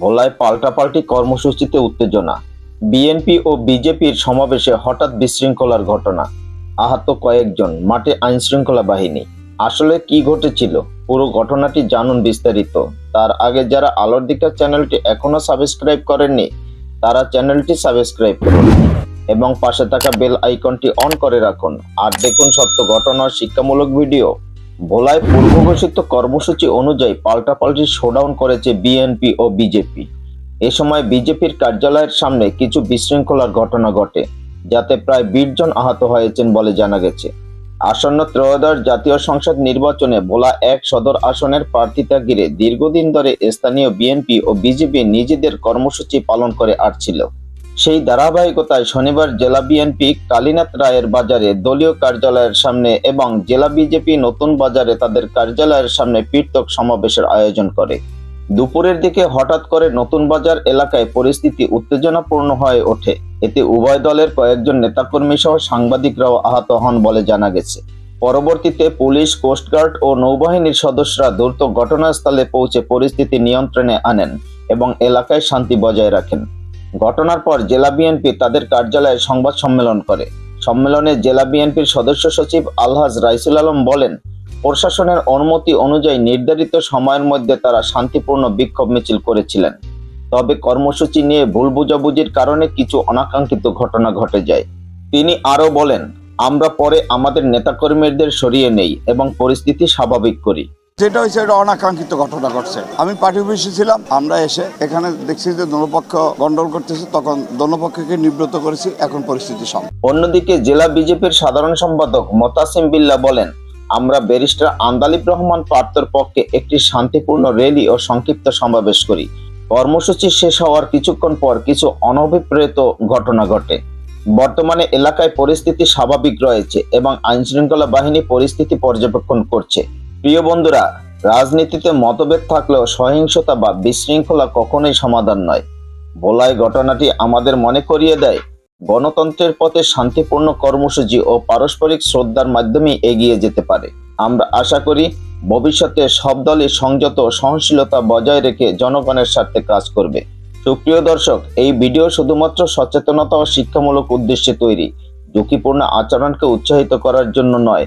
ভোলায় পাল্টাপাল্টি কর্মসূচিতে উত্তেজনা। বিএনপি ও বিজেপির সমাবেশে হঠাৎ বিশৃঙ্খলার ঘটনা। আহত কয়েকজন, মাঠে আইন শৃঙ্খলা বাহিনী। আসলে কি ঘটেছিল? পুরো ঘটনাটি জানুন বিস্তারিত। তার আগে যারা আলোর দিকার চ্যানেলটি এখনও সাবস্ক্রাইব করেননি, তারা চ্যানেলটি সাবস্ক্রাইব করুন এবং পাশে থাকা বেল আইকনটি অন করে রাখুন। আর দেখুন সত্য ঘটনার শিক্ষামূলক ভিডিও। ভোলায় পূর্ব ঘোষিত কর্মসূচি অনুযায়ী পাল্টাপাল্টি শোডাউন করেছে বিএনপি ও বিজেপি এ সময় বিজেপির কার্যালয়ের সামনে কিছু বিশৃঙ্খলার ঘটনা ঘটে, যাতে প্রায় বিশ জন আহত হয়েছেন বলে জানা গেছে। আসন্ন ত্রয়োদশ জাতীয় সংসদ নির্বাচনে ভোলা এক সদর আসনের প্রার্থিতা ঘিরে দীর্ঘদিন ধরে স্থানীয় বিএনপি ও বিজেপি নিজেদের কর্মসূচি পালন করে আসছিল। সেই ধারাবাহিকতায় শনিবার জেলা বিএনপি কালীনাথ রায়ের বাজারে দলীয় কার্যালয়ের সামনে এবং জেলা বিজেপি নতুন বাজারে তাদের কার্যালয়ের সামনে পৃথক সমাবেশের আয়োজন করে। দুপুরের দিকে হঠাৎ করে নতুন বাজার এলাকায় পরিস্থিতি উত্তেজনাপূর্ণ হয়ে ওঠে। এতে উভয় দলের কয়েকজন নেতাকর্মী সহ সাংবাদিকরাও আহত হন বলে জানা গেছে। পরবর্তীতে পুলিশ কোস্টগার্ড ও নৌবাহিনীর সদস্যরা দ্রুত ঘটনাস্থলে পৌঁছে পরিস্থিতি নিয়ন্ত্রণে আনেন এবং এলাকায় শান্তি বজায় রাখেন। ঘটনার পর জেলা বিএনপি তাদের কার্যালয়ে সংবাদ সম্মেলন করে। সম্মেলনে জেলা বিএনপির সদস্য সচিব আলহাজ রাইসুল আলম বলেন, প্রশাসনের অনুমতি অনুযায়ী নির্ধারিত সময়ের মধ্যে তারা শান্তিপূর্ণ বিক্ষোভ মিছিল করেছিলেন। তবে কর্মসূচি নিয়ে ভুল বোঝাবুঝির কারণে কিছু অনাকাঙ্ক্ষিত ঘটনা ঘটে যায়। তিনি আরও বলেন, আমরা পরে আমাদের নেতাকর্মীদের সরিয়ে নেই এবং পরিস্থিতি স্বাভাবিক করি। যেটা হয়েছে, এটা অনাকাঙ্ক্ষিত ঘটনা ঘটছে। আমি পার্টি অফিসে ছিলাম, আমরা এসে এখানে দেখছি যে দোনোপক্ষ গন্ডল করতেছে, তখন দোনোপক্ষকে নিবৃত করেছি, এখন পরিস্থিতি সম অন্যদিকে জেলা বিজেপির সাধারণ সম্পাদক মোতাসিম বিল্লা বলেন, আমরা ব্যারিস্টার আন্দালিব রহমান পার্থর পক্ষে একটি শান্তিপূর্ণ র্যালি ও সংক্ষিপ্ত সমাবেশ করি। কর্মসূচি শেষ হওয়ার কিছুক্ষণ পর কিছু অনভিপ্রেত ঘটনা ঘটে। বর্তমানে এলাকায় পরিস্থিতি স্বাভাবিক রয়েছে এবং আইনশৃঙ্খলা বাহিনী পরিস্থিতি পর্যবেক্ষণ করছে। প্রিয় বন্ধুরা, রাজনীতিতে মতভেদ থাকলেও সহিংসতা বা বিশৃঙ্খলা কখনোই সমাধান নয়। ভোলায় ঘটনাটি আমাদের মনে করিয়ে দেয়, গণতন্ত্রের পথে শান্তিপূর্ণ কর্মসূচি ও পারস্পরিক শ্রদ্ধার মাধ্যমে এগিয়ে যেতে পারে। আমরা আশা করি, ভবিষ্যতে সব দলই সংযত সহনশীলতা বজায় রেখে জনগণের স্বার্থে কাজ করবে। সুপ্রিয় দর্শক, এই ভিডিও শুধুমাত্র সচেতনতা ও শিক্ষামূলক উদ্দেশ্যে তৈরি, ঝুঁকিপূর্ণ আচরণকে উৎসাহিত করার জন্য নয়।